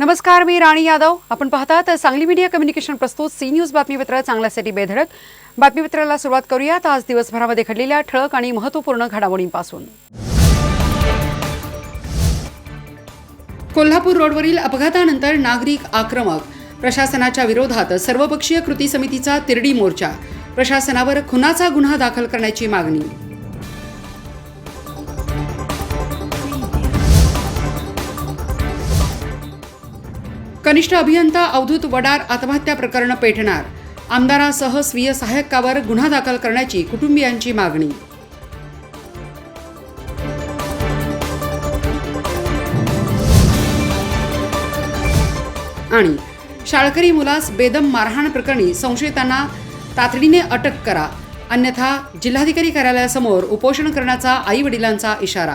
नमस्कार मी राणी यादव. आपण पाहतात सांगली मीडिया कम्युनिकेशन प्रस्तुत सी न्यूज बातमीपत्र चांगल्यासाठी बेधडक. बातमीपत्राला सुरुवात करूयात. आज दिवसभरामध्ये घडलेल्या ठळक आणि महत्त्वपूर्ण घडामोडींपासून. कोल्हापूर रोडवरील अपघातानंतर नागरिक आक्रमक. प्रशासनाच्या विरोधात सर्वपक्षीय कृती समितीचा तिरडी मोर्चा. प्रशासनावर खुनाचा गुन्हा दाखल करण्याची मागणी. कनिष्ठ अभियंता अवधूत वडार आत्महत्या प्रकरण पेटणार. आमदारासह स्वीय सहाय्यकावर गुन्हा दाखल करण्याची कुटुंबियांची मागणी. आणि शाळकरी मुलास बेदम मारहाण प्रकरणी संशयितांना तातडीने अटक करा. अन्यथा जिल्हाधिकारी कार्यालयासमोर उपोषण करण्याचा आई वडिलांचा इशारा.